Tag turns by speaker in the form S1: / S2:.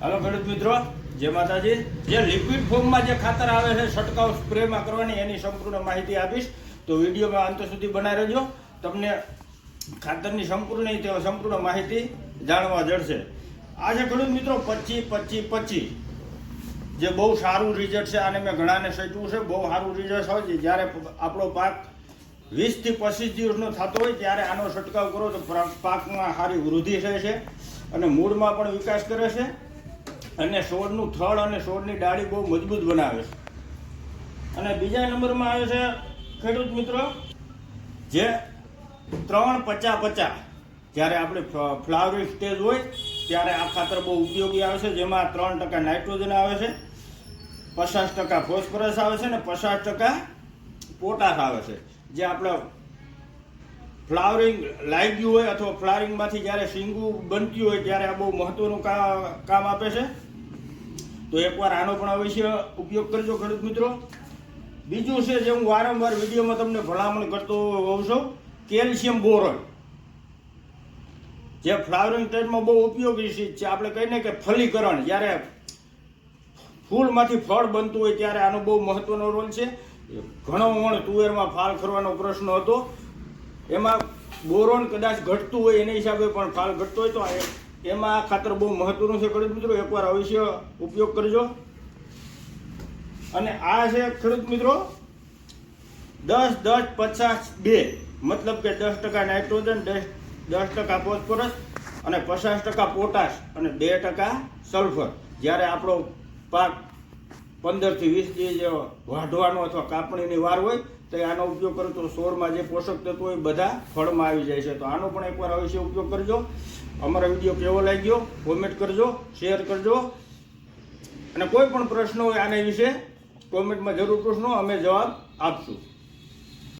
S1: હાલો ખેડૂત મિત્રો, જય માતાજી. જે લિક્વિડ ફોર્મમાં જે ખાતર આવે છે, છંટકાવ સ્પ્રેમાં કરવાની એની સંપૂર્ણ માહિતી આપીશ. તો વિડીયોમાં અંત સુધી બનાવી રહેજો. તમને ખાતરની સંપૂર્ણ સંપૂર્ણ માહિતી જાણવા જડશે. આજે ખેડૂત મિત્રો, પચી પચી પચી. જે બહુ સારું રિઝલ્ટ છે, આને મેં ઘણાને સચ્યું છે. બહુ સારું રિઝલ્ટ હોય છે. જ્યારે આપણો પાક વીસથી પચીસ દિવસનો થતો હોય, ત્યારે આનો છંટકાવ કરો તો પાકમાં સારી વૃદ્ધિ થાય છે. અને મૂળમાં પણ વિકાસ કરે છે. અને છોડનું થળ અને છોડની ડાળી બહુ મજબૂત બનાવે છે. અને બીજા નંબરમાં આવે છે ખેડૂત મિત્રો, જે ત્રણ પચા પચા, જ્યારે આપણે ફ્લાવરિંગ સ્ટેજ હોય, ત્યારે આ ખાતર બહુ ઉપયોગી આવે છે, જેમાં ત્રણ ટકા નાઇટ્રોજન આવે છે, પચાસ ટકા ફોસ્ફરસ આવે છે અને પચાસ ટકા પોટાશ આવે છે. જે આપણે ફ્લાવરિંગ લાગ્યું હોય અથવા ફ્લાવરિંગમાંથી જ્યારે શીંગું બનતી હોય, ત્યારે આ બહુ મહત્વનું કા- કામ આપે છે. તો એકવાર આનો પણ અવશ્ય ઉપયોગ કરજો ખેડૂત મિત્રો. બીજું છે જે હું વારંવાર વિડીયોમાં તમને ભલામણ કરતો હોઉં છું, કેલ્શિયમ બોરોન જે ફ્લાવરિંગ ટાઈમમાં બહુ ઉપયોગી ચીજ છે આપણે કહીને કે ફલીકરણ, જ્યારે ફૂલમાંથી ફળ બનતું હોય ત્યારે આનો બહુ મહત્વનો રોલ છે. ઘણો વણ તુવેરમાં ફાલ કરવાનો પ્રશ્ન હતો. એમાં બોરોન કદાચ ઘટતું હોય, એના હિસાબે પણ ફાલ ઘટતો હોય, તો આ- એમાં ખાતર બહુ મહત્વનું છે ખેડૂત મિત્રો. એકવાર અવશ્ય ઉપયોગ કરજો. અને આ છે ખેડૂત મિત્રો, દસ દસ, પચાસ, બે. મતલબ કે દસ ટકા નાઇટ્રોજન, દસ દસ ટકા ફોસ્ફરસ અને પચાસ ટકા પોટાશ અને બે ટકા સલ્ફર. જ્યારે આપણો પાક પંદરથી વીસ દિવસ વાઢવાનો અથવા કાપણીની વાર હોય, તો આનો ઉપયોગ કરો. તો સોરમાં જે પોષક તત્વો હોય બધા ફળમાં આવી જાય છે. તો આનો પણ એકવાર અવશ્ય ઉપયોગ કરજો. અમારો વીડિયો કેવો લાગ્યો કોમેન્ટ કરજો શેર કરજો. અને કોઈ પણ પ્રશ્ન હોય આના વિશે કોમેન્ટમાં જરૂર પ્રશ્નો અમે જવાબ આપશું.